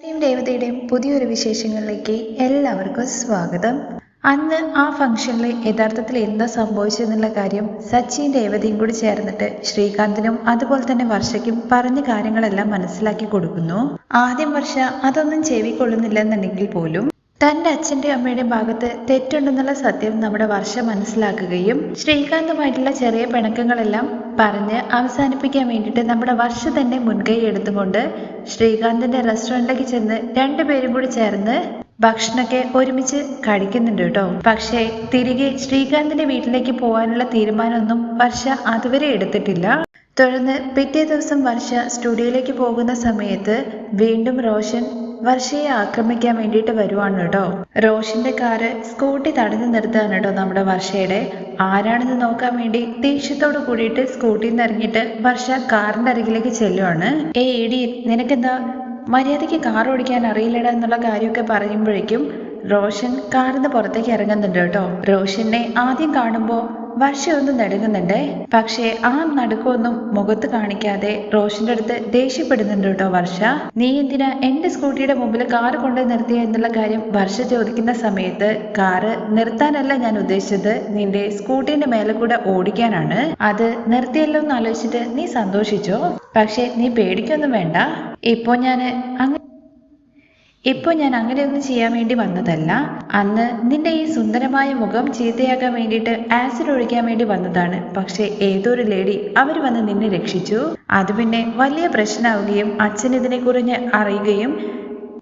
യും ദേവതയുടെയും പുതിയൊരു വിശേഷങ്ങളിലേക്ക് എല്ലാവർക്കും സ്വാഗതം. അന്ന് ആ ഫംഗ്ഷനിൽ യഥാർത്ഥത്തിൽ എന്താ സംഭവിച്ചതെന്നുള്ള കാര്യം സച്ചിൻ ദേവതയും കൂടി ചേർന്നിട്ട് ശ്രീകാന്തിനും അതുപോലെ തന്നെ വർഷയ്ക്കും പറഞ്ഞ കാര്യങ്ങളെല്ലാം മനസ്സിലാക്കി കൊടുക്കുന്നു. ആദ്യം വർഷ അതൊന്നും ചെവിക്കൊള്ളുന്നില്ലെന്നുണ്ടെങ്കിൽ പോലും തന്റെ അച്ഛന്റെ അമ്മയുടെ ഭാഗത്ത് തെറ്റുണ്ടെന്നുള്ള സത്യം നമ്മുടെ വർഷ മനസ്സിലാക്കുകയും ശ്രീകാന്തുമായിട്ടുള്ള ചെറിയ പിണക്കങ്ങളെല്ലാം പറഞ്ഞ് അവസാനിപ്പിക്കാൻ വേണ്ടിയിട്ട് നമ്മുടെ വർഷ തന്നെ മുൻകൈ എടുത്തുകൊണ്ട് ശ്രീകാന്തിന്റെ റെസ്റ്റോറന്റിലേക്ക് ചെന്ന് രണ്ടുപേരും കൂടി ചേർന്ന് ഭക്ഷണമൊക്കെ ഒരുമിച്ച് കഴിക്കുന്നുണ്ട് കേട്ടോ. പക്ഷേ തിരികെ ശ്രീകാന്തിന്റെ വീട്ടിലേക്ക് പോകാനുള്ള തീരുമാനമൊന്നും വർഷ അതുവരെ എടുത്തിട്ടില്ല. തുടർന്ന് പിറ്റേ ദിവസം വർഷ സ്റ്റുഡിയോയിലേക്ക് പോകുന്ന സമയത്ത് വീണ്ടും റോഷൻ വർഷയെ ആക്രമിക്കാൻ വേണ്ടിയിട്ട് വരുവാണ് കേട്ടോ. റോഷിന്റെ കാറ് സ്കൂട്ടി തടഞ്ഞു നിർത്തുകയാണ് കേട്ടോ നമ്മുടെ വർഷയുടെ. ആരാണെന്ന് നോക്കാൻ വേണ്ടി ദേഷ്യത്തോട് കൂടിയിട്ട് സ്കൂട്ടിയിൽ നിന്ന് ഇറങ്ങിയിട്ട് വർഷ കാറിന്റെ അരികിലേക്ക് ചെല്ലുവാണ്. ഏ എടി നിനക്കെന്താ? മര്യാദയ്ക്ക് കാർ ഓടിക്കാൻ അറിയില്ലടാ എന്നുള്ള കാര്യമൊക്കെ പറയുമ്പോഴേക്കും റോഷൻ കാറിന് പുറത്തേക്ക് ഇറങ്ങുന്നുണ്ട് കേട്ടോ. റോഷനെ ആദ്യം കാണുമ്പോൾ വർഷ ഒന്ന് നടുങ്ങുന്നുണ്ട്. പക്ഷേ ആ നടുക്കൊന്നും മുഖത്ത് കാണിക്കാതെ റോഷിന്റെ അടുത്ത് ദേഷ്യപ്പെടുന്നുണ്ട് കേട്ടോ വർഷ. നീ എന്തിനാ എന്റെ സ്കൂട്ടിയുടെ മുമ്പിൽ കാറ് കൊണ്ട് നിർത്തിയ എന്നുള്ള കാര്യം വർഷ ചോദിക്കുന്ന സമയത്ത് കാറ് നിർത്താനല്ല ഞാൻ ഉദ്ദേശിച്ചത്. നിന്റെ സ്കൂട്ടിന്റെ മേലെ കൂടെ ഓടിക്കാനാണ്. അത് നിർത്തിയല്ലോ എന്ന് ആലോചിച്ചിട്ട് നീ സന്തോഷിച്ചോ? പക്ഷെ നീ പേടിക്കൊന്നും വേണ്ട. ഇപ്പോ ഞാൻ അങ്ങ് ഇപ്പോൾ ഞാൻ അങ്ങനെയൊന്നും ചെയ്യാൻ വേണ്ടി വന്നതല്ല. അന്ന് നിന്റെ ഈ സുന്ദരമായ മുഖം ചീത്തയാക്കാൻ വേണ്ടിയിട്ട് ആസിഡ് ഒഴിക്കാൻ വേണ്ടി വന്നതാണ്. പക്ഷേ ഏതൊരു ലേഡി അവർ വന്ന് നിന്നെ രക്ഷിച്ചു. അത് പിന്നെ വലിയ പ്രശ്നമാവുകയും അച്ഛൻ ഇതിനെ ഇതിനെക്കുറിച്ച് അറിയുകയും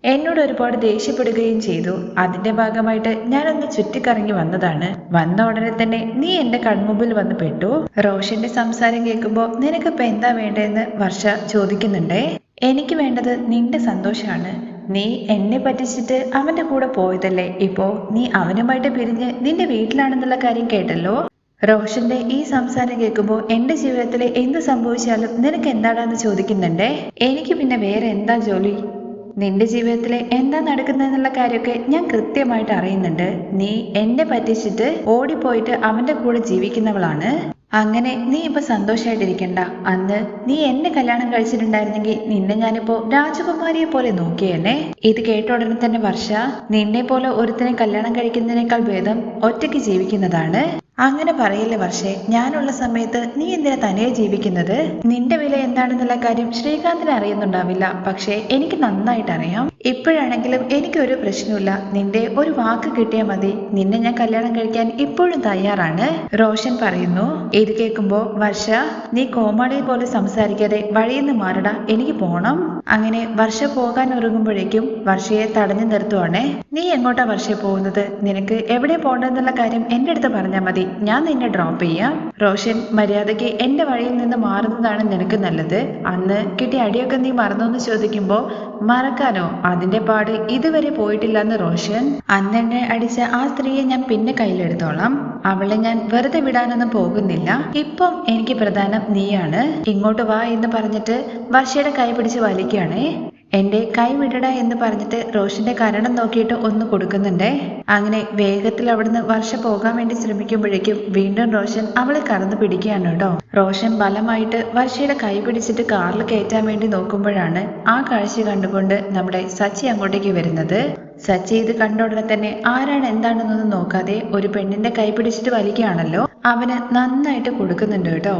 എന്നോട് ഒരുപാട് ദേഷ്യപ്പെടുകയും ചെയ്തു. അതിന്റെ ഭാഗമായിട്ട് ഞാനൊന്ന് ചുറ്റിക്കറങ്ങി വന്നതാണ്. വന്ന ഉടനെ തന്നെ നീ എന്റെ കൺമുമ്പിൽ വന്ന് പെട്ടു. റോഷന്റെ സംസാരം കേൾക്കുമ്പോൾ നിനക്കിപ്പോ എന്താ വേണ്ടതെന്ന് വർഷ ചോദിക്കുന്നുണ്ടേ? എനിക്ക് വേണ്ടത് നിന്റെ സന്തോഷമാണ് നീ എന്നെ പറ്റിച്ചിട്ട് അവന്റെ കൂടെ പോയതല്ലേ? ഇപ്പോ നീ അവനുമായിട്ട് പിരിഞ്ഞ് നിന്റെ വീട്ടിലാണെന്നുള്ള കാര്യം കേട്ടല്ലോ? റോഷന്റെ ഈ സംസാരം കേൾക്കുമ്പോൾ എന്റെ ജീവിതത്തിൽ എന്ത് സംഭവിച്ചാലും നിനക്ക് എന്താടാന്ന് ചോദിക്കുന്നുണ്ടേ? എനിക്ക് പിന്നെ വേറെ എന്താ ജോലി? നിന്റെ ജീവിതത്തിൽ എന്താ നടക്കുന്നതെന്നുള്ള കാര്യമൊക്കെ ഞാൻ കൃത്യമായിട്ട് അറിയുന്നുണ്ട്. നീ എന്നെ പറ്റിച്ചിട്ട് ഓടിപ്പോയിട്ട് അവന്റെ കൂടെ ജീവിക്കുന്നവളാണ്. അങ്ങനെ നീ ഇപ്പൊ സന്തോഷമായിട്ടിരിക്കണ്ട അന്ന് നീ എന്നെ കല്യാണം കഴിച്ചിട്ടുണ്ടായിരുന്നെങ്കിൽ നിന്നെ ഞാനിപ്പോ രാജകുമാരിയെ പോലെ നോക്കിയേനെ. ഇത് കേട്ട ഉടനെ തന്നെ വർഷ നിന്നെ പോലെ ഒരുത്തിനെ കല്യാണം കഴിക്കുന്നതിനേക്കാൾ ഭേദം ഒറ്റയ്ക്ക് ജീവിക്കുന്നതാണ്. അങ്ങനെ പറയില്ലേ വർഷേ ഞാനുള്ള സമയത്ത് നീ എന്തിനാ തനിയെ ജീവിക്കുന്നത്? നിന്റെ വില എന്താണെന്നുള്ള കാര്യം ശ്രീകാന്തിന് അറിയുന്നുണ്ടാവില്ല. പക്ഷേ എനിക്ക് നന്നായിട്ട് അറിയാം ഇപ്പോഴാണെങ്കിലും എനിക്കൊരു പ്രശ്നമില്ല നിന്റെ ഒരു വാക്ക് കിട്ടിയാൽ മതി. നിന്നെ ഞാൻ കല്യാണം കഴിക്കാൻ ഇപ്പോഴും തയ്യാറാണ്. റോഷൻ പറയുന്നു. ഇത് കേൾക്കുമ്പോ വർഷ നീ കോമാളി പോലെ സംസാരിക്കാതെ വഴിയിൽ നിന്ന് മാറട. എനിക്ക് പോണം. അങ്ങനെ വർഷ പോകാൻ ഒരുങ്ങുമ്പോഴേക്കും വർഷയെ തടഞ്ഞു നിർത്തുവാണേ. നീ എങ്ങോട്ടാ വർഷയെ പോകുന്നത്? നിനക്ക് എവിടെ പോകണ്ടെന്നുള്ള കാര്യം എന്റെ അടുത്ത് പറഞ്ഞാൽ മതി. ഞാൻ നിന്നെ ഡ്രോപ്പ് ചെയ്യാം. റോഷൻ മര്യാദയ്ക്ക് എന്റെ വഴിയിൽ നിന്ന് മാറുന്നതാണ് നിനക്ക് നല്ലത്. അന്ന് കിട്ടിയ അടിയൊക്കെ നീ മറന്നോന്ന് ചോദിക്കുമ്പോ മറക്കാനോ അതിന്റെ പാട് ഇതുവരെ പോയിട്ടില്ലെന്ന് റോഷൻ. അന്നെണ്ണെ അടിച്ച ആ സ്ത്രീയെ ഞാൻ പിന്നെ കയ്യിലെടുത്തോളാം. അവളെ ഞാൻ വെറുതെ വിടാനൊന്നും പോകുന്നില്ല. ഇപ്പം എനിക്ക് പ്രധാനം നീയാണ്. ഇങ്ങോട്ട് വാ എന്ന് പറഞ്ഞിട്ട് വർഷയുടെ കൈ പിടിച്ച് വലിക്കുകയാണേ. എന്റെ കൈ വിടടാ എന്ന് പറഞ്ഞിട്ട് റോഷന്റെ കരണം നോക്കിയിട്ട് ഒന്ന് കൊടുക്കുന്നുണ്ടേ. അങ്ങനെ വേഗത്തിൽ അവിടുന്ന് വർഷ പോകാൻ വേണ്ടി ശ്രമിക്കുമ്പോഴേക്കും വീണ്ടും റോഷൻ അവളെ കറന്നു പിടിക്കുകയാണ് കേട്ടോ. റോഷൻ ബലമായിട്ട് വർഷയുടെ കൈ പിടിച്ചിട്ട് കാറിൽ കയറ്റാൻ വേണ്ടി നോക്കുമ്പോഴാണ് ആ കാഴ്ച കണ്ടുകൊണ്ട് നമ്മുടെ സച്ചി അങ്ങോട്ടേക്ക് വരുന്നത്. സച്ചി ഇത് കണ്ട ഉടനെ തന്നെ ആരാണ് എന്താണെന്നൊന്നും നോക്കാതെ ഒരു പെണ്ണിന്റെ കൈ പിടിച്ചിട്ട് വലിക്കുകയാണല്ലോ. അവന് നന്നായിട്ട് കൊടുക്കുന്നുണ്ട് കേട്ടോ.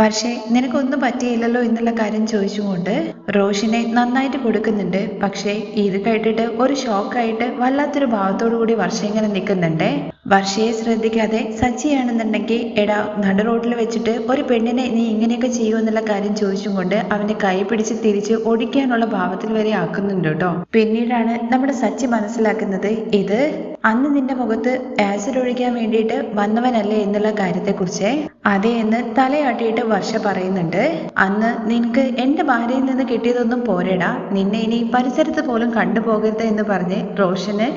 വർഷേ നിനക്കൊന്നും പറ്റിയില്ലല്ലോ എന്നുള്ള കാര്യം ചോദിച്ചുകൊണ്ട് റോഷിനെ നന്നായിട്ട് കൊടുക്കുന്നുണ്ട്. പക്ഷേ ഇത് കേട്ടിട്ട് ഒരു ഷോക്കായിട്ട് വല്ലാത്തൊരു ഭാവത്തോടു കൂടി വർഷ ഇങ്ങനെ നിൽക്കുന്നുണ്ട്. വർഷയെ ശ്രദ്ധിക്കാതെ സച്ചിയാണെന്നുണ്ടെങ്കിൽ എടാ നടു റോഡിൽ വെച്ചിട്ട് ഒരു പെണ്ണിനെ നീ ഇങ്ങനെയൊക്കെ ചെയ്യൂ എന്നുള്ള കാര്യം ചോദിച്ചും കൊണ്ട് അവന്റെ കൈ പിടിച്ച് തിരിച്ച് ഒടിക്കാനുള്ള ഭാവത്തിൽ വരെ ആക്കുന്നുണ്ട് കേട്ടോ. പിന്നീടാണ് നമ്മുടെ സച്ചി മനസ്സിലാക്കുന്നത് ഇത് അന്ന് നിന്റെ മുഖത്ത് ആസിഡ് ഒഴിക്കാൻ വേണ്ടിയിട്ട് വന്നവനല്ലേ എന്നുള്ള കാര്യത്തെക്കുറിച്ച് അതെ എന്ന് തലയാട്ടിയിട്ട് വർഷ പറയുന്നുണ്ട്. അന്ന് നിനക്ക് എന്റെ ഭാര്യയിൽ നിന്ന് കിട്ടിയതൊന്നും പോരേടാ. നിന്നെ ഇനി പരിസരത്ത് പോലും കണ്ടുപോകരുത് എന്ന് പറഞ്ഞ് റോഷന്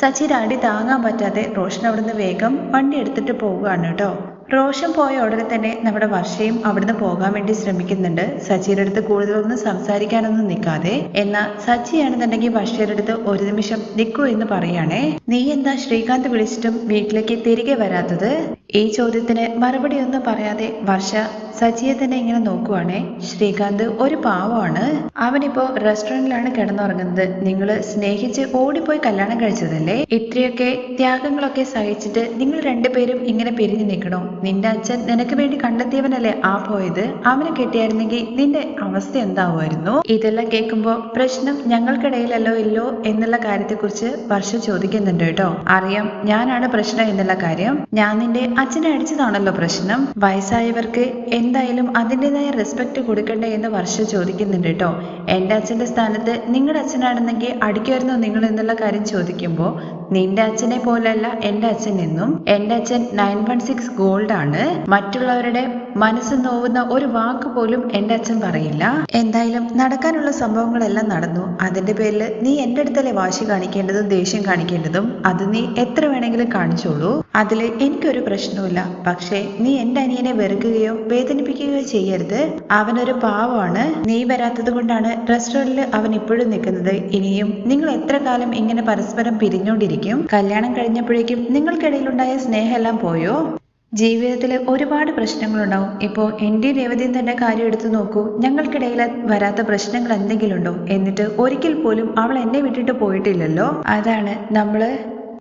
സച്ചിയുടെ അടി താങ്ങാൻ പറ്റാതെ റോഷൻ അവിടുന്ന് വേഗം വണ്ടി എടുത്തിട്ട് പോവുകയാണ് കേട്ടോ. റോഷൻ പോയ ഉടനെ തന്നെ നമ്മുടെ വർഷയും അവിടുന്ന് പോകാൻ വേണ്ടി ശ്രമിക്കുന്നുണ്ട്. സച്ചിയുടെ അടുത്ത് കൂടുതലൊന്നും സംസാരിക്കാനൊന്നും നിൽക്കാതെ. എന്നാൽ സച്ചിയാണെന്നുണ്ടെങ്കിൽ വർഷയുടെ അടുത്ത് ഒരു നിമിഷം നിൽക്കൂ എന്ന് പറയുകയാണേ. നീ എന്താ ശ്രീകാന്ത് വിളിച്ചിട്ടും വീട്ടിലേക്ക് തിരികെ വരാത്തത്? ഈ ചോദ്യത്തിന് മറുപടി ഒന്നും പറയാതെ വർഷ സച്ചിയെ തന്നെ ഇങ്ങനെ നോക്കുവാണേ. ശ്രീകാന്ത് ഒരു പാവമാണ്. അവനിപ്പോ റെസ്റ്റോറന്റിലാണ് കിടന്നുറങ്ങുന്നത്. നിങ്ങൾ സ്നേഹിച്ച് ഓടിപ്പോയി കല്യാണം കഴിച്ചതല്ലേ? ഇത്രയൊക്കെ ത്യാഗങ്ങളൊക്കെ സഹിച്ചിട്ട് നിങ്ങൾ രണ്ടുപേരും ഇങ്ങനെ പിരിഞ്ഞു നിൽക്കണോ? നിന്റെ അച്ഛൻ നിനക്ക് വേണ്ടി കണ്ടെത്തിയവനല്ലേ ആ പോയത്? അവനെ കെട്ടിയായിരുന്നെങ്കിൽ നിന്റെ അവസ്ഥ എന്താവുമായിരുന്നു? ഇതെല്ലാം കേൾക്കുമ്പോ പ്രശ്നം ഞങ്ങൾക്കിടയിലല്ലോ ഇല്ലോ എന്നുള്ള കാര്യത്തെക്കുറിച്ച് വർഷ ചോദിക്കുന്നുണ്ട് കേട്ടോ. അറിയാം ഞാനാണ് പ്രശ്നം എന്നുള്ള കാര്യം. ഞാൻ നിന്റെ അച്ഛനെ അടിച്ചതാണല്ലോ പ്രശ്നം. വയസ്സായവർക്ക് എന്തായാലും അതിന്റെതായ റെസ്പെക്ട് കൊടുക്കണ്ടേ എന്ന് വർഷ ചോദിക്കുന്നുണ്ട് കേട്ടോ. എന്റെ അച്ഛന്റെ സ്ഥാനത്ത് നിങ്ങളുടെ അച്ഛനാണെന്നെങ്കിൽ അടിക്കുമായിരുന്നോ നിങ്ങൾ എന്നുള്ള കാര്യം ചോദിക്കുമ്പോൾ നിന്റെ അച്ഛനെ പോലെയല്ല എന്റെ അച്ഛൻ എന്നും. എന്റെ അച്ഛൻ നയൻ വൺ സിക്സ് ഗോൾഡ് ആണ് മറ്റുള്ളവരുടെ മനസ്സ് നോവുന്ന ഒരു വാക്ക് പോലും എന്റെ അച്ഛൻ പറയില്ല. എന്തായാലും നടക്കാനുള്ള സംഭവങ്ങളെല്ലാം നടന്നു. അതിന്റെ പേരിൽ നീ എന്റെ അടുത്തല്ലേ വാശി കാണിക്കേണ്ടതും ദേഷ്യം കാണിക്കേണ്ടതും? അത് നീ എത്ര വേണമെങ്കിലും കാണിച്ചോളൂ. അതിൽ എനിക്കൊരു പ്രശ്നവുമില്ല. പക്ഷേ നീ എന്റെ അനിയനെ വെറുക്കുകയോ വേദനിപ്പിക്കുകയോ ചെയ്യരുത്. അവനൊരു പാവമാണ്. നീ വരാത്തത് കൊണ്ടാണ് റെസ്റ്റോറന്റിൽ അവൻ ഇപ്പോഴും നിൽക്കുന്നത്. ഇനിയും നിങ്ങൾ എത്ര കാലം ഇങ്ങനെ പരസ്പരം പിരിഞ്ഞുകൊണ്ടിരിക്കും? കല്യാണം കഴിഞ്ഞപ്പോഴേക്കും നിങ്ങൾക്കിടയിലുണ്ടായ സ്നേഹമെല്ലാം പോയോ? ജീവിതത്തിൽ ഒരുപാട് പ്രശ്നങ്ങളുണ്ടാവും. ഇപ്പോൾ എന്റെ രേവതിയും തന്നെ കാര്യം എടുത്തു നോക്കൂ. ഞങ്ങൾക്കിടയിൽ വരാത്ത പ്രശ്നങ്ങൾ എന്തെങ്കിലും ഉണ്ടോ? എന്നിട്ട് ഒരിക്കൽ പോലും അവൾ എന്നെ വിട്ടിട്ട് പോയിട്ടില്ലല്ലോ? അതാണ് നമ്മൾ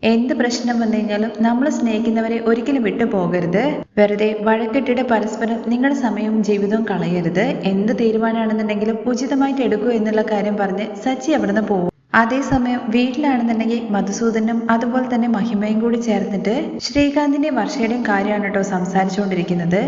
എന്ത് പ്രശ്നം വന്നു കഴിഞ്ഞാലും നമ്മൾ സ്നേഹിക്കുന്നവരെ ഒരിക്കലും വിട്ടു പോകരുത്. വെറുതെ വഴക്കിട്ടിട്ട് പരസ്പരം നിങ്ങളുടെ സമയവും ജീവിതവും കളയരുത്. എന്ത് തീരുമാനമാണെന്നുണ്ടെങ്കിലും ഉചിതമായിട്ട് എടുക്കൂ എന്നുള്ള കാര്യം പറഞ്ഞ് സച്ചി അവിടുന്ന് പോകും അതേസമയം വീട്ടിലാണെന്നുണ്ടെങ്കിൽ മധുസൂദനും അതുപോലെ തന്നെ മഹിമയും കൂടി ചേർന്നിട്ട് ശ്രീകാന്തിന്റെ വർഷയുടെയും കാര്യമാണ് കേട്ടോ സംസാരിച്ചുകൊണ്ടിരിക്കുന്നത്.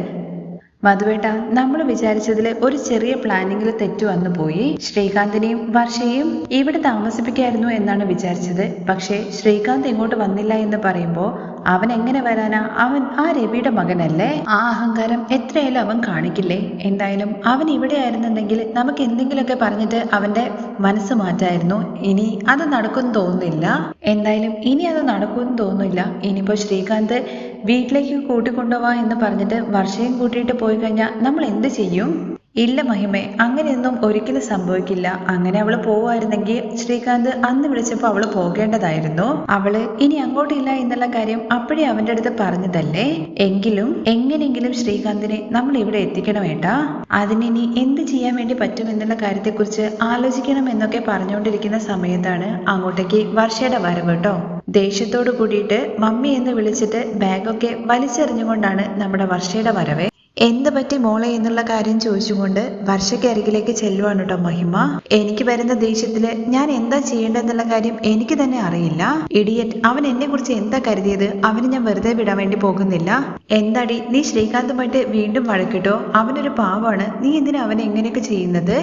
മധുവേട്ട നമ്മൾ വിചാരിച്ചതിൽ ഒരു ചെറിയ പ്ലാനിങ്ങിൽ തെറ്റു വന്നു പോയി. ശ്രീകാന്തിനെയും വർഷയെയും ഇവിടെ താമസിപ്പിക്കായിരുന്നു എന്നാണ് വിചാരിച്ചത്. പക്ഷേ ശ്രീകാന്ത് ഇങ്ങോട്ട് വന്നില്ല എന്ന് പറയുമ്പോൾ അവൻ എങ്ങനെ വരാനാ? അവൻ ആ രവിയുടെ മകനല്ലേ? ആ അഹങ്കാരം എത്രയായാലും അവൻ കാണിക്കില്ലേ? എന്തായാലും അവൻ ഇവിടെ ആയിരുന്നുണ്ടെങ്കിൽ നമുക്ക് എന്തെങ്കിലുമൊക്കെ പറഞ്ഞിട്ട് അവന്റെ മനസ്സ് മാറ്റായിരുന്നു. ഇനി അത് നടക്കുമെന്ന് തോന്നുന്നില്ല. എന്തായാലും ഇനി അത് നടക്കുമെന്ന് തോന്നുന്നില്ല. ഇനിയിപ്പോ ശ്രീകാന്ത് വീട്ടിലേക്ക് കൂട്ടിക്കൊണ്ടുപോവാ എന്ന് പറഞ്ഞിട്ട് വർഷയും കൂട്ടിയിട്ട് പോയി കഴിഞ്ഞാൽ നമ്മൾ എന്ത് ചെയ്യും? ഇല്ല മഹിമേ അങ്ങനെയൊന്നും ഒരിക്കലും സംഭവിക്കില്ല. അങ്ങനെ അവൾ പോവായിരുന്നെങ്കിൽ ശ്രീകാന്ത് അന്ന് വിളിച്ചപ്പോൾ അവൾ പോകേണ്ടതായിരുന്നു. അവൾ ഇനി അങ്ങോട്ടില്ല എന്നുള്ള കാര്യം അപ്പോഴേ അവന്റെ അടുത്ത് പറഞ്ഞതല്ലേ? എങ്കിലും എങ്ങനെയെങ്കിലും ശ്രീകാന്തിനെ നമ്മൾ ഇവിടെ എത്തിക്കണം ഏട്ടാ. അതിനിനി എന്ത് ചെയ്യാൻ വേണ്ടി പറ്റും എന്നുള്ള കാര്യത്തെക്കുറിച്ച് ആലോചിക്കണം എന്നൊക്കെ പറഞ്ഞുകൊണ്ടിരിക്കുന്ന സമയത്താണ് അങ്ങോട്ടേക്ക് വർഷയുടെ വരവ് കേട്ടോ. ദേഷ്യത്തോട് കൂടിയിട്ട് മമ്മി എന്ന് വിളിച്ചിട്ട് ബാഗൊക്കെ വലിച്ചെറിഞ്ഞുകൊണ്ടാണ് നമ്മുടെ വർഷയുടെ വരവ്. എന്ത് പറ്റി മോളെ എന്നുള്ള കാര്യം ചോദിച്ചുകൊണ്ട് വർഷയ്ക്ക് അരികിലേക്ക് ചെല്ലുവാണ് കേട്ടോ മഹിമ. എനിക്ക് വരുന്ന ദേഷ്യത്തിൽ ഞാൻ എന്താ ചെയ്യേണ്ടതെന്നുള്ള കാര്യം എനിക്ക് തന്നെ അറിയില്ല. ഇഡിയറ്റ് അവൻ എന്നെ കുറിച്ച് എന്താ കരുതിയത്? അവന് ഞാൻ വെറുതെ വിടാൻ വേണ്ടി പോകുന്നില്ല. എന്താടി നീ ശ്രീകാന്തുമായിട്ട് വീണ്ടും വഴക്കിട്ടോ? അവനൊരു പാവാണ്. നീ എന്തിനാ അവനെ എങ്ങനെയൊക്കെ ചെയ്യുന്നത്?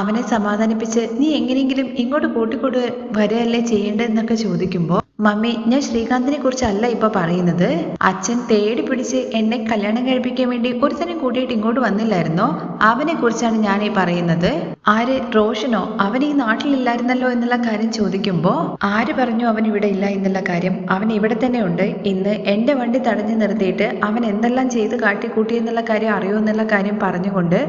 അവനെ സമാധാനിപ്പിച്ച് നീ എങ്ങനെയെങ്കിലും ഇങ്ങോട്ട് കൂട്ടിക്കൊണ്ട് വരികയല്ലേ ചെയ്യേണ്ടതെന്നൊക്കെ ചോദിക്കുമ്പോൾ മമ്മി ഞാൻ ശ്രീകാന്തിനെ കുറിച്ചല്ല ഇപ്പൊ പറയുന്നത്. അച്ഛൻ തേടി പിടിച്ച് എന്നെ കല്യാണം കഴിപ്പിക്കാൻ വേണ്ടി ഒരുത്തനെ കൂട്ടിയിട്ട് ഇങ്ങോട്ട് വന്നില്ലായിരുന്നോ? അവനെ കുറിച്ചാണ് ഞാൻ ഈ പറയുന്നത്. ആര് റോഷനോ? അവൻ ഈ നാട്ടിലില്ലായിരുന്നല്ലോ എന്നുള്ള കാര്യം ചോദിക്കുമ്പോ ആര് പറഞ്ഞു അവൻ ഇവിടെ ഇല്ല എന്നുള്ള കാര്യം? അവൻ ഇവിടെ തന്നെ ഉണ്ട്. ഇന്ന് എന്റെ വണ്ടി തടഞ്ഞു നിർത്തിയിട്ട് അവൻ എന്തെല്ലാം ചെയ്ത് കാട്ടിക്കൂട്ടി എന്നുള്ള കാര്യം അറിയോ എന്നുള്ള കാര്യം പറഞ്ഞുകൊണ്ട്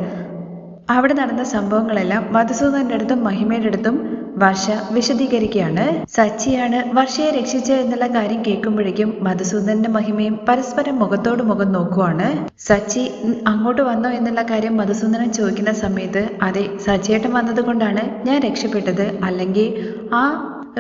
അവിടെ നടന്ന സംഭവങ്ങളെല്ലാം മധുസൂദന്റെ അടുത്തും മഹിമയുടെ അടുത്തും വർഷ വിശദീകരിക്കുകയാണ്. സച്ചിയാണ് വർഷയെ രക്ഷിച്ച എന്നുള്ള കാര്യം കേൾക്കുമ്പോഴേക്കും മധുസൂദന്റെ മഹിമയും പരസ്പരം മുഖത്തോട് മുഖം നോക്കുവാണ്. സച്ചി അങ്ങോട്ട് വന്നോ എന്നുള്ള കാര്യം മധുസൂദനൻ ചോദിക്കുന്ന സമയത്ത് അതെ സച്ചിയേട്ടൻ വന്നത് കൊണ്ടാണ് ഞാൻ രക്ഷപ്പെട്ടത്. അല്ലെങ്കിൽ ആ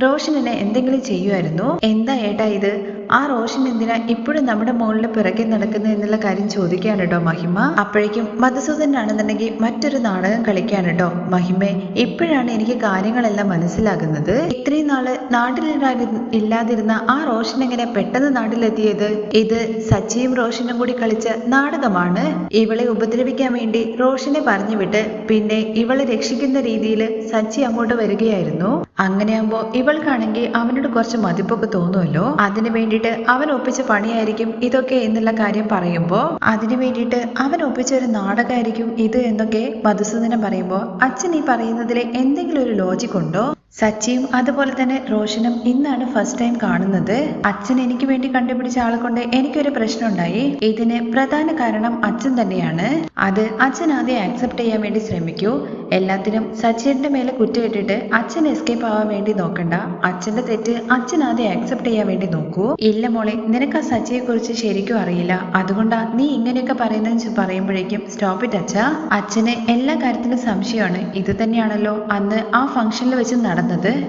റോഷനെ എന്തെങ്കിലും ചെയ്യുമായിരുന്നു? എന്താ ഏട്ടാ ഇത്? ആ റോഷൻ എന്തിനാ ഇപ്പോഴും നമ്മുടെ മുകളിൽ പിറകെ നടക്കുന്നത് എന്നുള്ള കാര്യം ചോദിക്കാൻ കേട്ടോ മഹിമ? അപ്പോഴേക്കും മധുസൂദനാണെന്നുണ്ടെങ്കിൽ മറ്റൊരു നാടകം കളിക്കാണ് കേട്ടോ മഹിമെ? ഇപ്പോഴാണ് എനിക്ക് കാര്യങ്ങളെല്ലാം മനസ്സിലാകുന്നത്. ഇത്രയും നാൾ നാട്ടിലില്ലാതി ഇല്ലാതിരുന്ന ആ റോഷൻ എങ്ങനെ പെട്ടെന്ന് നാട്ടിലെത്തിയത്? ഇത് സച്ചിയും റോഷനും കൂടി കളിച്ച നാടകമാണ്. ഇവളെ ഉപദ്രവിക്കാൻ വേണ്ടി റോഷനെ പറഞ്ഞു വിട്ട് പിന്നെ ഇവളെ രക്ഷിക്കുന്ന രീതിയിൽ സച്ചി അങ്ങോട്ട് വരികയായിരുന്നു. അങ്ങനെയാകുമ്പോ ഇവൾക്കാണെങ്കിൽ അവനോട് കുറച്ച് മതിപ്പൊക്കെ തോന്നുമല്ലോ. അതിനു വേണ്ടിയിട്ട് അവൻ ഒപ്പിച്ച പണിയായിരിക്കും ഇതൊക്കെ എന്നുള്ള കാര്യം പറയുമ്പോൾ അതിനു വേണ്ടിയിട്ട് അവൻ ഒപ്പിച്ച ഒരു നാടകമായിരിക്കും ഇത് എന്നൊക്കെ മധുസൂദനം പറയുമ്പോൾ അച്ഛൻ ഈ പറയുന്നതിലെ എന്തെങ്കിലും ഒരു ലോജിക് ഉണ്ടോ? സച്ചിയും അതുപോലെ തന്നെ റോഷനും ഇന്നാണ് ഫസ്റ്റ് ടൈം കാണുന്നത്. അച്ഛൻ എനിക്ക് വേണ്ടി കണ്ടുപിടിച്ച ആളെ കൊണ്ട് എനിക്കൊരു പ്രശ്നം ഉണ്ടായി ഇതിന് പ്രധാന കാരണം അച്ഛൻ തന്നെയാണ്. അത് അച്ഛൻ ആദ്യം ആക്സെപ്റ്റ് ചെയ്യാൻ വേണ്ടി ശ്രമിക്കൂ. എല്ലാത്തിനും സച്ചിന്റെ മേലെ കുറ്റമിട്ടിട്ട് അച്ഛൻ എസ്കേപ്പ് ആവാൻ വേണ്ടി നോക്കണ്ട. അച്ഛന്റെ തെറ്റ് അച്ഛൻ ആദ്യം ആക്സെപ്റ്റ് ചെയ്യാൻ വേണ്ടി നോക്കൂ. ഇല്ല മോളെ നിനക്ക് ആ സച്ചിയെ കുറിച്ച് ശരിക്കും അറിയില്ല. അതുകൊണ്ടാ നീ ഇങ്ങനെയൊക്കെ പറയുന്നതെന്ന് പറയുമ്പോഴേക്കും സ്റ്റോപ്പ് ഇറ്റ് അച്ഛ. അച്ഛന് എല്ലാ കാര്യത്തിലും സംശയമാണ്. ഇത് തന്നെയാണല്ലോ. അന്ന് ആ ഫംഗ്ഷനിൽ വെച്ച് നടന്നത്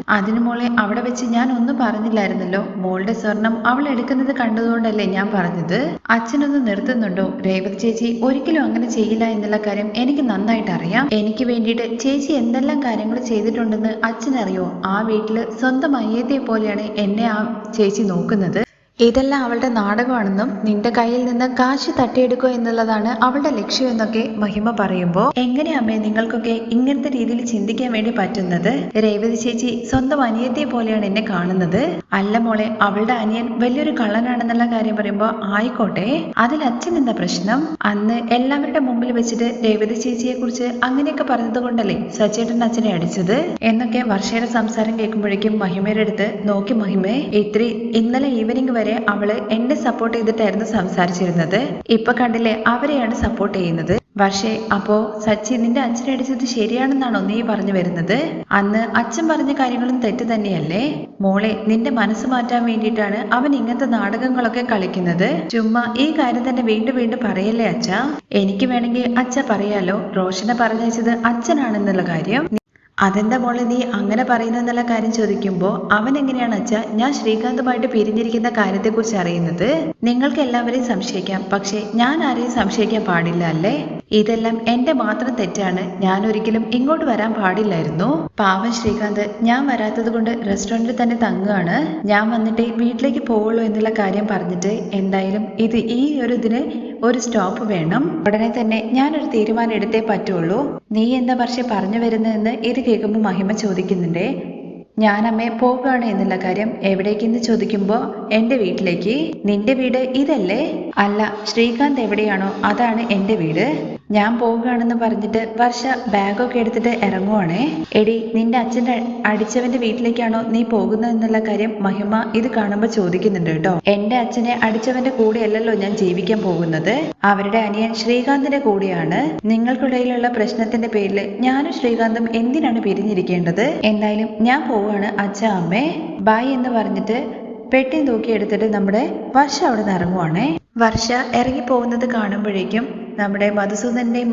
അതിനു മോളെ അവിടെ വെച്ച് ഞാൻ ഒന്നും പറഞ്ഞില്ലായിരുന്നല്ലോ. മോളുടെ സ്വർണം അവൾ എടുക്കുന്നത് കണ്ടതുകൊണ്ടല്ലേ ഞാൻ പറഞ്ഞത്? അച്ഛനൊന്ന് നിർത്തുന്നുണ്ടോ? രേവതി ചേച്ചി ഒരിക്കലും അങ്ങനെ ചെയ്യില്ല എന്നുള്ള കാര്യം എനിക്ക് നന്നായിട്ട് അറിയാം. എനിക്ക് വേണ്ടിയിട്ട് ചേച്ചി എന്തെല്ലാം കാര്യങ്ങൾ ചെയ്തിട്ടുണ്ടെന്ന് അച്ഛനറിയോ? ആ വീട്ടിൽ സ്വന്തം അയ്യത്തെ പോലെയാണ് എന്നെ ആ ചേച്ചി നോക്കുന്നത്. ഇതെല്ലാം അവളുടെ നാടകമാണെന്നും നിന്റെ കയ്യിൽ നിന്ന് കാശ് തട്ടിയെടുക്കുക എന്നുള്ളതാണ് അവളുടെ ലക്ഷ്യം എന്നൊക്കെ മഹിമ പറയുമ്പോൾ എങ്ങനെ അമ്മേ നിങ്ങൾക്കൊക്കെ ഇങ്ങനത്തെ രീതിയിൽ ചിന്തിക്കാൻ വേണ്ടി പറ്റുന്നത്? രേവതി ചേച്ചി സ്വന്തം അനിയത്തെ പോലെയാണ് എന്നെ കാണുന്നത്. അല്ല മോളെ അവളുടെ അനിയൻ വലിയൊരു കള്ളനാണെന്നുള്ള കാര്യം പറയുമ്പോൾ ആയിക്കോട്ടെ. അതിൽ അച്ഛൻ എന്താ പ്രശ്നം? അന്ന് എല്ലാവരുടെ മുമ്പിൽ വെച്ചിട്ട് രേവതി ചേച്ചിയെ കുറിച്ച് അങ്ങനെയൊക്കെ പറഞ്ഞത് കൊണ്ടല്ലേ സച്ചേട്ടൻ അച്ഛനെ അടിച്ചത്? എന്നൊക്കെ വർഷയുടെ സംസാരം കേൾക്കുമ്പോഴേക്കും മഹിമയുടെ അടുത്ത് നോക്കി മഹിമേ ഇത്രി ഇന്നലെ ഈവനിങ് വരെ അവൾ എന്നെ സപ്പോർട്ട് ചെയ്തിട്ടായിരുന്നു സംസാരിച്ചിരുന്നത്. ഇപ്പൊ കണ്ടില്ലേ അവരെയാണ് സപ്പോർട്ട് ചെയ്യുന്നത്. പക്ഷേ അപ്പോ സച്ചി നിന്റെ അച്ഛനെ അടിച്ചത് ശരിയാണെന്നാണോ നീ പറഞ്ഞു വരുന്നത്? അന്ന് അച്ഛൻ പറഞ്ഞ കാര്യങ്ങളും തെറ്റ് തന്നെയല്ലേ? മോളെ നിന്റെ മനസ്സ് മാറ്റാൻ വേണ്ടിയിട്ടാണ് അവൻ ഇങ്ങനത്തെ നാടകങ്ങളൊക്കെ കളിക്കുന്നത്. ചുമ്മാ ഈ കാര്യം തന്നെ വീണ്ടും വീണ്ടും പറയല്ലേ അച്ഛ? എനിക്ക് വേണമെങ്കിൽ അച്ഛ പറയാലോ. റോഷനെ പറഞ്ഞയച്ചത് അച്ഛനാണെന്നുള്ള കാര്യം. അതെന്താ മോളെ നീ അങ്ങനെ പറയുന്നെന്നുള്ള കാര്യം ചോദിക്കുമ്പോൾ അവൻ എങ്ങനെയാണ് അച്ഛാ? ഞാൻ ശ്രീകാന്തുമായിട്ട് പിരിഞ്ഞിരിക്കുന്ന കാര്യത്തെക്കുറിച്ച് അറിയുന്നത്? നിങ്ങൾക്ക് എല്ലാവരെയും സംശയിക്കാം. പക്ഷേ ഞാൻ ആരെയും സംശയിക്കാൻ പാടില്ല അല്ലേ? ഇതെല്ലാം എന്റെ മാത്രം തെറ്റാണ്. ഞാൻ ഒരിക്കലും ഇങ്ങോട്ട് വരാൻ പാടില്ലായിരുന്നു. പാവം ശ്രീകാന്ത് ഞാൻ വരാത്തത് കൊണ്ട് റെസ്റ്റോറന്റിൽ തന്നെ തങ്ങുകയാണ് ഞാൻ വന്നിട്ട് വീട്ടിലേക്ക് പോവുള്ളൂ എന്നുള്ള കാര്യം പറഞ്ഞിട്ട് എന്തായാലും ഇത് ഈ ഒരു ഇതിന് ഒരു സ്റ്റോപ്പ് വേണം. ഉടനെ തന്നെ ഞാനൊരു തീരുമാനം എടുത്തേ പറ്റുള്ളൂ. നീ എന്താ പക്ഷെ പറഞ്ഞു വരുന്നതെന്ന് ഇത് കേൾക്കുമ്പോൾ മഹിമ ചോദിക്കുന്നുണ്ടേ. ഞാൻ അമ്മയെ പോകുകയാണ് എന്നുള്ള കാര്യം എവിടേക്കെന്ന് ചോദിക്കുമ്പോൾ എന്റെ വീട്ടിലേക്ക്. നിന്റെ വീട് ഇതല്ലേ? അല്ല ശ്രീകാന്ത് എവിടെയാണോ? അതാണ് എന്റെ വീട്. ഞാൻ പോവുകയാണെന്ന് പറഞ്ഞിട്ട് വർഷ ബാഗൊക്കെ എടുത്തിട്ട് ഇറങ്ങുവാണേ. എടി നിന്റെ അച്ഛന്റെ അടിച്ചവന്റെ വീട്ടിലേക്കാണോ നീ പോകുന്നത് എന്നുള്ള കാര്യം മഹിമ ഇത് കാണുമ്പോൾ ചോദിക്കുന്നുണ്ട് കേട്ടോ. എന്റെ അച്ഛനെ അടിച്ചവന്റെ കൂടെയല്ലല്ലോ ഞാൻ ജീവിക്കാൻ പോകുന്നത്. അവരുടെ അനിയൻ ശ്രീകാന്തിന്റെ കൂടെയാണ്. നിങ്ങൾക്കിടയിലുള്ള പ്രശ്നത്തിന്റെ പേരിൽ ഞാനും ശ്രീകാന്തും എന്തിനാണ് പിരിഞ്ഞിരിക്കേണ്ടത്? എന്തായാലും ഞാൻ പോവുകയാണ് അച്ഛ അമ്മേ. ബായ് എന്ന് പറഞ്ഞിട്ട് പെട്ടി തൂക്കി എടുത്തിട്ട് നമ്മുടെ വർഷ അവിടെ നിന്ന് ഇറങ്ങുവാണേ. വർഷ ഇറങ്ങി പോകുന്നത് കാണുമ്പോഴേക്കും നമ്മുടെ മധുസൂദന്റെയും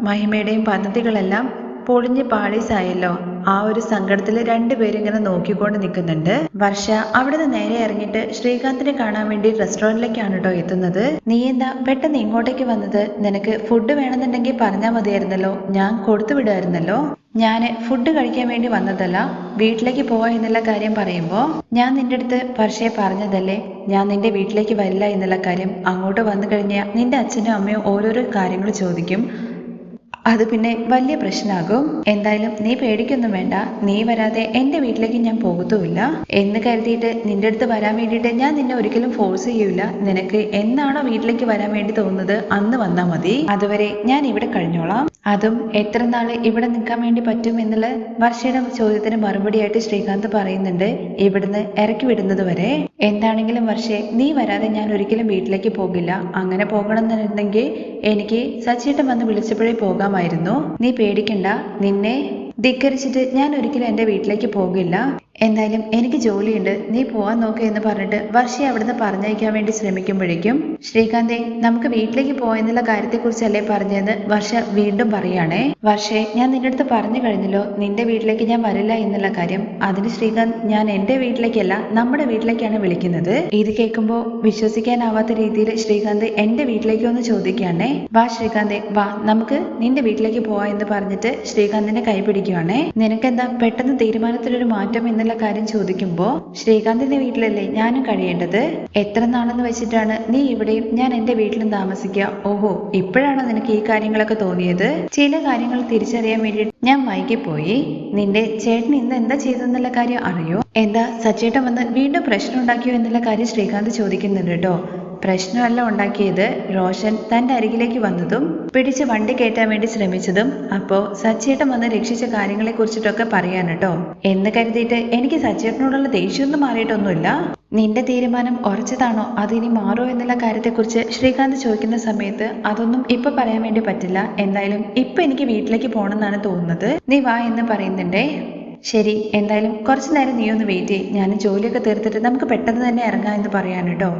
മഹിമയുടെയും പദ്ധതികളെല്ലാം പൊളിഞ്ഞ് പാളീസായല്ലോ ആ ഒരു സങ്കടത്തിൽ രണ്ടുപേരും ഇങ്ങനെ നോക്കിക്കൊണ്ട് നിൽക്കുന്നുണ്ട് വർഷ അവിടുന്ന് നേരെ ഇറങ്ങിയിട്ട് ശ്രീകാന്തിനെ കാണാൻ വേണ്ടി റെസ്റ്റോറന്റിലേക്കാണ് കേട്ടോ എത്തുന്നത്. നീ എന്താ പെട്ടെന്ന് ഇങ്ങോട്ടേക്ക് വന്നത്? നിനക്ക് ഫുഡ് വേണമെന്നുണ്ടെങ്കിൽ പറഞ്ഞാൽ മതിയായിരുന്നല്ലോ. ഞാൻ കൊടുത്തു വിടുമായിരുന്നല്ലോ. ഞാൻ ഫുഡ് കഴിക്കാൻ വേണ്ടി വന്നതല്ല. വീട്ടിലേക്ക് പോവാ എന്നുള്ള കാര്യം പറയുമ്പോൾ ഞാൻ നിന്റെ അടുത്ത് വർഷയെ പറഞ്ഞതല്ലേ? ഞാൻ നിന്റെ വീട്ടിലേക്ക് വരില്ല എന്നുള്ള കാര്യം അങ്ങോട്ട് വന്നു കഴിഞ്ഞാൽ നിന്റെ അച്ഛനും അമ്മയും ഓരോരോ കാര്യങ്ങൾ ചോദിക്കും. അത് പിന്നെ വലിയ പ്രശ്നമാകും എന്തായാലും നീ പേടിക്കൊന്നും വേണ്ട. നീ വരാതെ എന്റെ വീട്ടിലേക്ക് ഞാൻ പോകത്തുമില്ല. എന്ന് കരുതിയിട്ട് നിന്റെ അടുത്ത് വരാൻ വേണ്ടിയിട്ട് ഞാൻ നിന്നെ ഒരിക്കലും ഫോഴ്സ് ചെയ്യൂല. നിനക്ക് എന്നാണോ വീട്ടിലേക്ക് വരാൻ വേണ്ടി തോന്നുന്നത് അന്ന് വന്നാൽ മതി. അതുവരെ ഞാൻ ഇവിടെ കഴിഞ്ഞോളാം. അതും എത്ര നാൾ ഇവിടെ നിൽക്കാൻ വേണ്ടി പറ്റും എന്നുള്ള വർഷയുടെ ചോദ്യത്തിന് മറുപടിയായിട്ട് ശ്രീകാന്ത് പറയുന്നുണ്ട്. ഇവിടുന്ന് ഇറക്കി വിടുന്നത് വരെ. എന്താണെങ്കിലും വർഷേ നീ വരാതെ ഞാൻ ഒരിക്കലും വീട്ടിലേക്ക് പോകില്ല. അങ്ങനെ പോകണം എന്നുണ്ടെങ്കിൽ എനിക്ക് സച്ചിയേട്ടൻ വന്ന് വിളിച്ചപ്പോഴേ പോകാമായിരുന്നു നീ പേടിക്കണ്ട. നിന്നെ ധിക്കരിച്ചിട്ട് ഞാൻ ഒരിക്കലും എന്റെ വീട്ടിലേക്ക് പോകില്ല. എന്തായാലും എനിക്ക് ജോലിയുണ്ട്. നീ പോവാൻ നോക്ക് എന്ന് പറഞ്ഞിട്ട് വർഷയെ അവിടുന്ന് പറഞ്ഞയക്കാൻ വേണ്ടി ശ്രമിക്കുമ്പോഴേക്കും ശ്രീകാന്തേ നമുക്ക് വീട്ടിലേക്ക് പോയെന്നുള്ള കാര്യത്തെക്കുറിച്ചല്ലേ പറഞ്ഞതെന്ന് വർഷ വീണ്ടും പറയുകയാണേ. വർഷേ ഞാൻ നിന്റെ അടുത്ത് പറഞ്ഞു കഴിഞ്ഞല്ലോ. നിന്റെ വീട്ടിലേക്ക് ഞാൻ വരില്ല എന്നുള്ള കാര്യം. അതിന് ശ്രീകാന്ത് ഞാൻ എന്റെ വീട്ടിലേക്കല്ല നമ്മുടെ വീട്ടിലേക്കാണ് വിളിക്കുന്നത്. ഇത് കേൾക്കുമ്പോൾ വിശ്വസിക്കാനാവാത്ത രീതിയിൽ ശ്രീകാന്ത് എന്റെ വീട്ടിലേക്ക് ഒന്ന് ചോദിക്കുകയാണേ. വാ ശ്രീകാന്തേ വാ. നമുക്ക് നിന്റെ വീട്ടിലേക്ക് പോവാ എന്ന് പറഞ്ഞിട്ട് ശ്രീകാന്തിനെ കൈ പിടിക്കുവാണേ നിനക്കെന്താ പെട്ടെന്ന് തീരുമാനത്തിലൊരു മാറ്റം എന്നുള്ള കാര്യം ചോദിക്കുമ്പോൾ ശ്രീകാന്തിന്റെ വീട്ടിലല്ലേ? ഞാനും കഴിയേണ്ടത്. എത്ര നാളെന്ന് വെച്ചിട്ടാണ് നീ ഇവിടെയും ഞാൻ എന്റെ വീട്ടിലും താമസിക്കുക ഓഹോ ഇപ്പോഴാണോ നിനക്ക് ഈ കാര്യങ്ങളൊക്കെ തോന്നിയത്? ചില കാര്യങ്ങൾ തിരിച്ചറിയാൻ വേണ്ടി ഞാൻ വൈകിപ്പോയി. നിന്റെ ചേട്ടൻ ഇന്ന് എന്താ ചെയ്തെന്നുള്ള കാര്യം അറിയോ? എന്താ സച്ചേട്ടൻ വന്ന് വീണ്ടും പ്രശ്നം ഉണ്ടാക്കിയോ എന്നുള്ള കാര്യം ശ്രീകാന്ത് ചോദിക്കുന്നുണ്ട് കേട്ടോ പ്രശ്നമല്ല ഉണ്ടാക്കിയത്. റോഷൻ തന്റെ അരികിലേക്ക് വന്നതും പിടിച്ച് വണ്ടി കയറ്റാൻ വേണ്ടി ശ്രമിച്ചതും അപ്പോ സച്ചേട്ടൻ വന്ന് രക്ഷിച്ച കാര്യങ്ങളെ കുറിച്ചിട്ടൊക്കെ പറയാൻ കേട്ടോ. എന്ന് കരുതിയിട്ട് എനിക്ക് സച്ചേട്ടനോടുള്ള ദേഷ്യമൊന്നും മാറിയിട്ടൊന്നുമില്ല. നിന്റെ തീരുമാനം ഉറച്ചതാണോ? അതിനി മാറോ എന്നുള്ള കാര്യത്തെക്കുറിച്ച് ശ്രീകാന്ത് ചോദിക്കുന്ന സമയത്ത് അതൊന്നും ഇപ്പൊ പറയാൻ വേണ്ടി പറ്റില്ല. എന്തായാലും ഇപ്പൊ എനിക്ക് വീട്ടിലേക്ക് പോകണമെന്നാണ് തോന്നുന്നത്. നീ വാ എന്ന് പറയുന്നുണ്ടേ. ശരി എന്തായാലും കുറച്ചു നേരം നീ ഒന്ന് വെയിറ്റ് ചെയ്യ്. ഞാൻ ജോലിയൊക്കെ തീർത്തിട്ട് നമുക്ക് പെട്ടെന്ന് തന്നെ ഇറങ്ങാം എന്ന് പറയാൻ കേട്ടോ.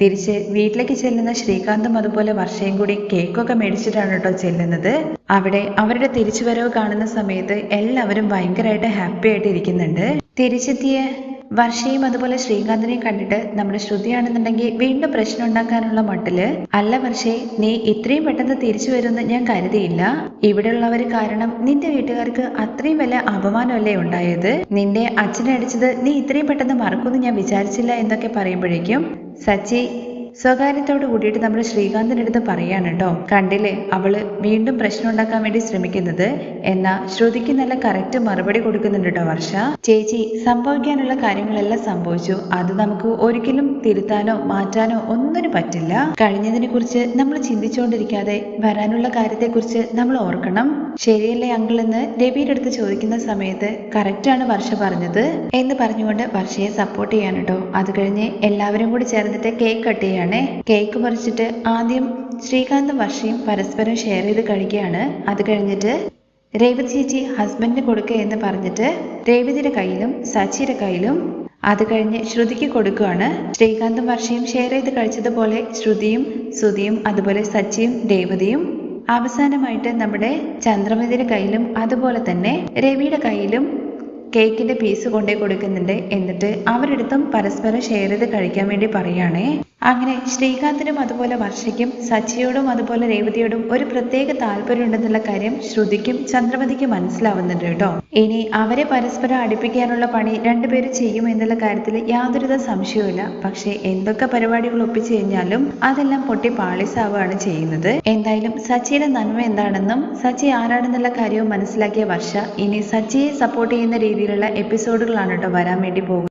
തിരിച്ച് വീട്ടിലേക്ക് ചെല്ലുന്ന ശ്രീകാന്തും അതുപോലെ വർഷയും കൂടി കേക്കൊക്കെ മേടിച്ചിട്ടാണ് കേട്ടോ ചെല്ലുന്നത്. അവിടെ അവരുടെ തിരിച്ചുവരവ് കാണുന്ന സമയത്ത് എല്ലാവരും ഭയങ്കരമായിട്ട് ഹാപ്പി ആയിട്ട് ഇരിക്കുന്നുണ്ട്. തിരിച്ചെത്തിയ വർഷയും അതുപോലെ ശ്രീകാന്തിനെയും കണ്ടിട്ട് നമ്മുടെ ശ്രുതിയാണെന്നുണ്ടെങ്കിൽ വീണ്ടും പ്രശ്നം ഉണ്ടാക്കാനുള്ള മട്ടിൽ അല്ല വർഷേ നീ ഇത്രയും പെട്ടെന്ന് തിരിച്ചു വരുമെന്ന് ഞാൻ കരുതിയില്ല. ഇവിടെയുള്ളവർ കാരണം നിന്റെ വീട്ടുകാർക്ക് അത്രയും വലിയ അപമാനമല്ലേ ഉണ്ടായത്? നിന്റെ അച്ഛനെ അടിച്ചത് നീ ഇത്രയും പെട്ടെന്ന് മറക്കുമെന്ന് ഞാൻ വിചാരിച്ചില്ല എന്നൊക്കെ പറയുമ്പോഴേക്കും സച്ചി സ്വകാര്യത്തോട് കൂടിയിട്ട് നമ്മൾ ശ്രീകാന്തിന്റെ അടുത്ത് പറയാണ് കേട്ടോ കണ്ടില്ലേ? അവൾ വീണ്ടും പ്രശ്നം ഉണ്ടാക്കാൻ വേണ്ടി ശ്രമിക്കുന്നത്. എന്നാ ശ്രുതിക്ക് നല്ല കറക്റ്റ് മറുപടി കൊടുക്കുന്നുണ്ട് കേട്ടോ വർഷ. ചേച്ചി സംഭവിക്കാനുള്ള കാര്യങ്ങളെല്ലാം സംഭവിച്ചു. അത് നമുക്ക് ഒരിക്കലും തിരുത്താനോ മാറ്റാനോ ഒന്നിനും പറ്റില്ല. കഴിഞ്ഞതിനെ കുറിച്ച് നമ്മൾ ചിന്തിച്ചുകൊണ്ടിരിക്കാതെ വരാനുള്ള കാര്യത്തെക്കുറിച്ച് നമ്മൾ ഓർക്കണം. ശരിയല്ലേ അങ്കിൾ എന്ന് രവിയുടെ അടുത്ത് ചോദിക്കുന്ന സമയത്ത് കറക്റ്റാണ് വർഷ പറഞ്ഞത് എന്ന് പറഞ്ഞുകൊണ്ട് വർഷയെ സപ്പോർട്ട് ചെയ്യാൻ കേട്ടോ. അത് കഴിഞ്ഞ് എല്ലാവരും കൂടി ചേർന്നിട്ട് കേക്ക് കട്ട് ചെയ്യാണ്. കേക്ക് പറിച്ചിട്ട് ആദ്യം ശ്രീകാന്തും വർഷയും പരസ്പരം ഷെയർ ചെയ്ത് കഴിക്കുകയാണ്. അത് കഴിഞ്ഞിട്ട് രേവതി ചേച്ചി ഹസ്ബൻഡിന് കൊടുക്കുക എന്ന് പറഞ്ഞിട്ട് രേവതിയുടെ കയ്യിലും സച്ചിയുടെ കയ്യിലും അത് കഴിഞ്ഞ് ശ്രുതിക്ക് കൊടുക്കുകയാണ്. ശ്രീകാന്തും വർഷയും ഷെയർ ചെയ്ത് കഴിച്ചതുപോലെ ശ്രുതിയും സുതിയും അതുപോലെ സച്ചിയും രേവതിയും അവസാനമായിട്ട് നമ്മുടെ ചന്ദ്രമതിയുടെ കയ്യിലും അതുപോലെ തന്നെ രവിയുടെ കയ്യിലും കേക്കിന്റെ പീസ് കൊണ്ടേ കൊടുക്കുന്നുണ്ട്. എന്നിട്ട് അവരെടുത്തും പരസ്പരം ഷെയർ ചെയ്ത് കഴിക്കാൻ വേണ്ടി പറയുകയാണേ അങ്ങനെ ശ്രീകാന്തിനും അതുപോലെ വർഷയ്ക്കും സച്ചിയോടും അതുപോലെ രേവതിയോടും ഒരു പ്രത്യേക താല്പര്യം ഉണ്ടെന്നുള്ള കാര്യം ശ്രുതിക്കും ചന്ദ്രമതിക്കും മനസ്സിലാവുന്നുണ്ട് കേട്ടോ. ഇനി അവരെ പരസ്പരം അടുപ്പിക്കാനുള്ള പണി രണ്ടുപേരും ചെയ്യും എന്നുള്ള കാര്യത്തിൽ യാതൊരുവിധ സംശയവുമില്ല. പക്ഷേ എന്തൊക്കെ പരിപാടികൾ ഒപ്പിച്ചു കഴിഞ്ഞാലും അതെല്ലാം പൊട്ടി പാളിസാവുകയാണ് ചെയ്യുന്നത്. എന്തായാലും സച്ചിയുടെ നന്മ എന്താണെന്നും സച്ചി ആരാണെന്നുള്ള കാര്യവും മനസ്സിലാക്കിയ വർഷ ഇനി സച്ചിയെ സപ്പോർട്ട് ചെയ്യുന്ന രീതിയിലുള്ള എപ്പിസോഡുകളാണ് കേട്ടോ വരാൻ വേണ്ടി പോകുന്നത്.